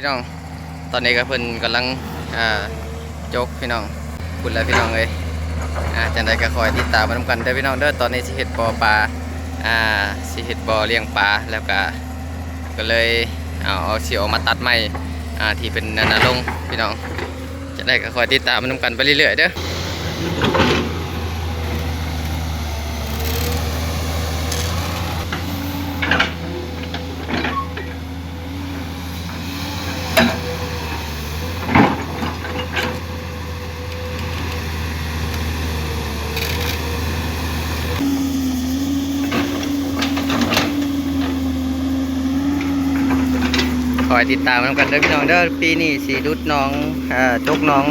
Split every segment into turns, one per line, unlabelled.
พี่น้อง ตอนนี้ก็เพิ่นกำลังอ่าจกพี่น้องคุณแล้วพี่น้องเลยอ่าจังใดก็คอยติดตามมาทำกันเด้อพี่น้องเด้อตอนนี้สิเฮ็ดบ่อปลาอ่าสิเฮ็ดบ่อเลี้ยงปลาแล้วก็ก็เลยเอาเอาสิออกมาตัดไม้อ่าที่เป็นนานาลงพี่น้องจะได้ก็คอยติดตามมาทำกันไปเรื่อยๆเด้อ อยติดตามนำกันเด้อพี่น้องเด้อปีนี้สีดุดน้องอ่าจกน้อง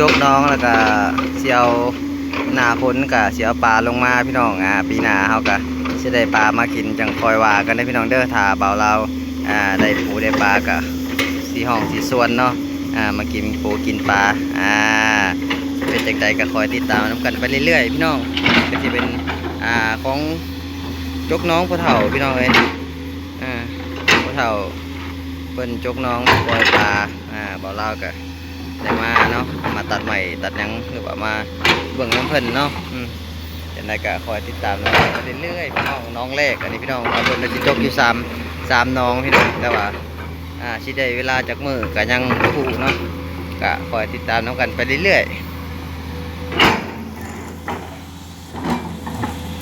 จกน้องแล้วก็เสียวหน้าฝนกับเสียวปลาลงมาพี่น้องอ่าปีหน้าเฮาก็สิได้ปลามากินจังคอยว่ากันได้อพี่น้องเด้อถ้าเบาเราอ่าได้ปูได้ปลาก็สีห้องสีส่วนเนาะอ่ามากินปูกินปลาอ่าเป็นจังใดก็คอยติดตามนำกันไปเรื่อยๆพี่น้องก็สิเป็นอ่าของจกน้องพ่อเฒ่าพี่น้องเอ้ยอ่าพ่อเฒ่า เพิ่นจกน้องปล่อยปลาอ่าบ่เล่าวก็ได้มาเนาะมาตัดใหม่ตัดหยังหรือว่ามาเบิ่งน้ำเพิ่นเนาะอืมจังไดก็คอยติดตามน้องไปเรื่อยๆพี่น้องน้องแรกอันนี้พี่น้องเอาเพิ่นจะจกอยู่สามสามน้องพี่น้องแต่ว่าอ่าสิได้เวลาจากมือก็ยังบ่ฮู้เนาะก็คอยติดตามน้องกันไปเรื่อยๆ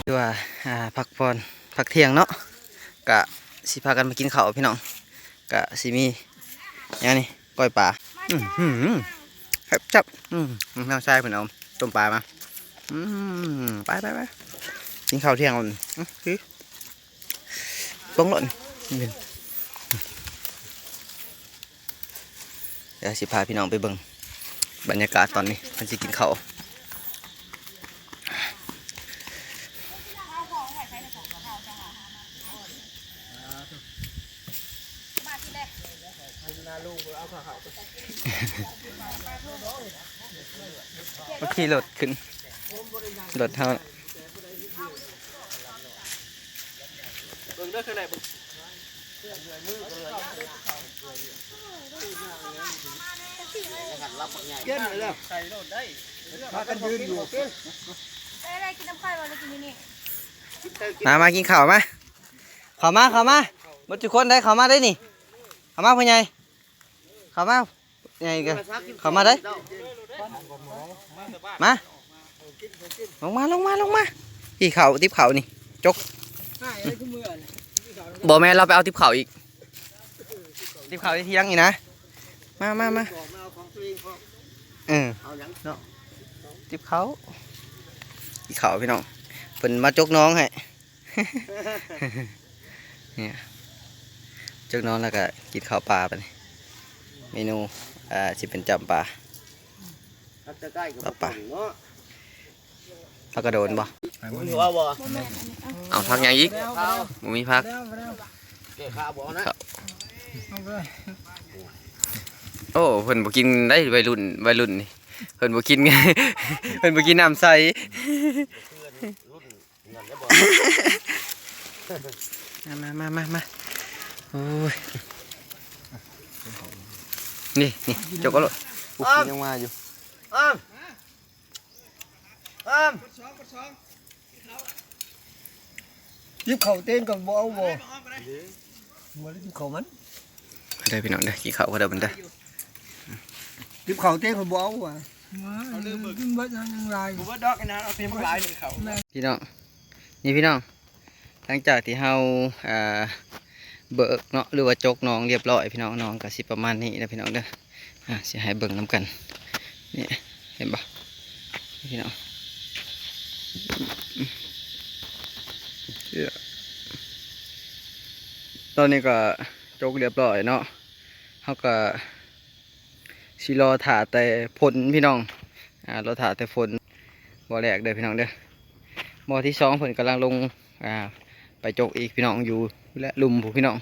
คือว่าอ่าพักผ่อนพักเที่ยงเนาะก็สิพากันมากินข้าวพี่น้อง กะสิมีอย่างนี้ก้อยปลาอืมหืมครับจับอืมน้องชายเพิ่นเอาต้มปลามาอืมไปไปไปกินข้าวเที่ยงก่อนคือต้องหล่นเดี๋ยวสิพาพี่น้องไปเบิ่งบรรยากาศตอนนี้มันสิกินข้าว เมื่อกี้รถขึ้นรถเท่า
เก้นเลยพากันยืนอยู่
ได้ได้กินน้ำข้าวมาแล้วกินนี่นี่
มามากินข้าวมาเข้ามาเข้ามาบดทุกคนได้เข้ามาได้นี่เข้ามาพ่อใหญ่ เข้ามาใหญ่กันเข้ามาได้มาลงมาลงมาลงมาที่เขาทิพเขานี่จกบอกแม่เราไปเอาทิพเขาอีกทิพเขาที่เที่ยงอีกนะมามามาเออ
เอาหยัง
ทิพเขาที่เขาพี่น้องเพิ่นมาจกน้องให้เนี่ยจกน้องแล้วก็กินข้าวปลาไป นูอ่าสิเป็นจำปลา
ครับจะใกล้กับ
ปะ
เนาะ
พักกระโดนบ่
มึงอยู่เอาบ่
โมแม่นอันนี้เอา
เอาพักหยังอีก
ข้าว
บ่มีพัก
เกะข้าวบ่นะ
โอ้เพิ่นบ่กินได้วัยรุ่นวัยรุ่นนี่เพิ่นบ่กินเพิ่นบ่กินน้ำใส
รุ่นเงินได้บ่
มามามามาโอ้ย นี่นี่จกก็เลยปุ๊บยังมาอยู่
อ้ามอ้าม
ยิบเข่าเต้นกับบ่เอาบ่บ่ได้ยิบเข่ามัน
เด้อพี่น้องเด้อกินข้าวก็เด้อเพิ่นเด้อ
ยิบเข่าเต้นกับบ่เอาว่ะเอาลืมเบิดเบิดยังไร
บ่ว่าดอกไอ้นะเอาเพียงหลายนี่เขา
พี่น้องนี่พี่น้องหลังจากที่เฮาอ่า เบิกเนาะหรือว่าจกน้องเรียบร้อยพี่น้องน้องก็สิประมาณนี้นะพี่น้องเด้ออ่าสิให้เบิ่งนํกันนี่เห็นบ่นี่พี่น้องตอนนี้ก็จกเรียบร้อยเนาะเฮาก็สิรอถ่าแต่ผลพี่น้องอ่ารอถ่าแต่ฝนบ่แรกเด้อพี่น้องเด้อบ่อที่สองเพิ่นกำลังลงอ่าไปจกอีกพี่น้องอยู่ และลุมผูพี่น้อง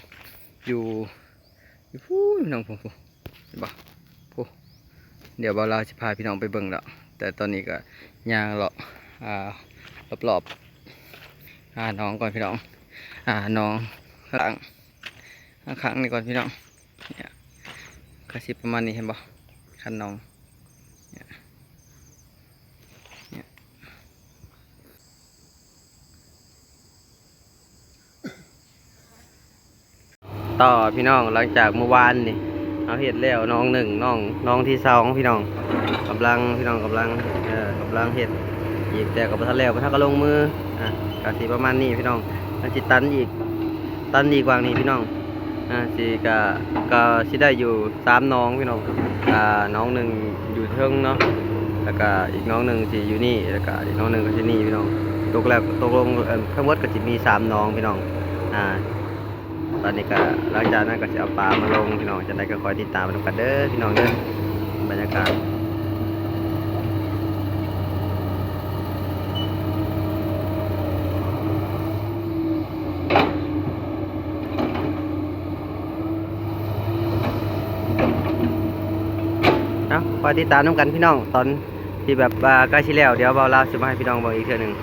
อยู่อยู่พู้พี่น้องผู้บ่ผู้เดี๋ยวบ่าวเราจะพาพี่น้องไปเบิ่งแล้วแต่ตอนนี้ก็ย่างเลาะอ่ารอบๆอ่าน้องก่อนพี่น้อง อ่าน้องข้างหลังข้างนี่ก่อนพี่น้องเนี่ยก็สิบประมาณนี้เห็นบ่คันน้องเนี่ยเนี่ย ต่อพี่น้องหลังจากเมื่อวานนี่เอาเห็ดแล้วน้องหนึ่งน้องน้องที่สองพี่น้องกำลังพี่น้องกำลังเออกำลังเห็ดอีกแต่กับทันแล้วพันก็ลงมืออะก็สิประมาณนี้พี่น้องมันสิตันอีกตันอีกว่านี้พี่น้องอ่าสิก็ก็สิได้อยู่สามน้องพี่น้องอ่าน้องหนึ่งอยู่เทิงเนาะแล้วก็อีกน้องหนึ่งสิอยู่นี่แล้วก็อีกน้องหนึ่งก็สินี่พี่น้องตกแล้วตกลงเอิ่มทั้งหมดก็สิมีสามน้องพี่น้องอ่า อนนี้ก็หลังจากนั้นก็จะเอาปลามาลงพี่น้องจะได้ก็คอยติดตามมาดูกันเด้อพี่น้องเด้อบรรยากาศเอาคอยติดตามน้ำกันพี่น้องตอนที่แบบว่าใกล้ชิแล้วเดี๋ยวเบาลาสิมาให้พี่น้องเบอกอีกเทื่อหนึ่ง